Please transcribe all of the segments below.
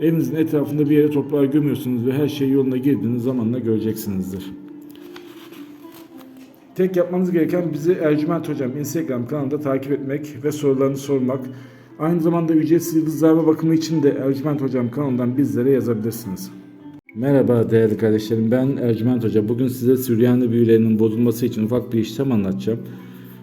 evinizin etrafında bir yere toprağa gömüyorsunuz ve her şey yoluna girdiğiniz zamanla göreceksinizdir. Tek yapmanız gereken bizi Ercüment Hocam Instagram kanalında takip etmek ve sorularını sormak. Aynı zamanda ücretsiz yıldızlarma bakımı için de Ercüment Hocam kanalından bizlere yazabilirsiniz. Merhaba değerli kardeşlerim ben Ercüment Hoca. Bugün size Süryani büyülerinin bozulması için ufak bir işlem anlatacağım.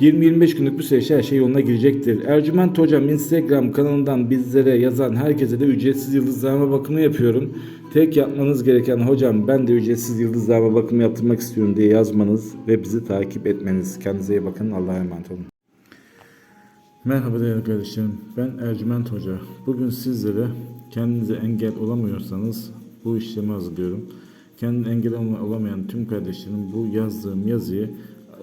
20-25 günlük bir süreçte her şey yoluna girecektir. Ercüment Hocam Instagram kanalından bizlere yazan herkese de ücretsiz yıldızlama bakımı yapıyorum. Tek yapmanız gereken hocam ben de ücretsiz yıldızlama bakımı yaptırmak istiyorum diye yazmanız ve bizi takip etmeniz. Kendinize iyi bakın. Allah'a emanet olun. Merhaba değerli kardeşlerim. Ben Ercüment Hoca. Bugün sizlere kendinize engel olamıyorsanız bu işlemi hazırlıyorum. Kendine engel olamayan tüm kardeşlerim bu yazdığım yazıyı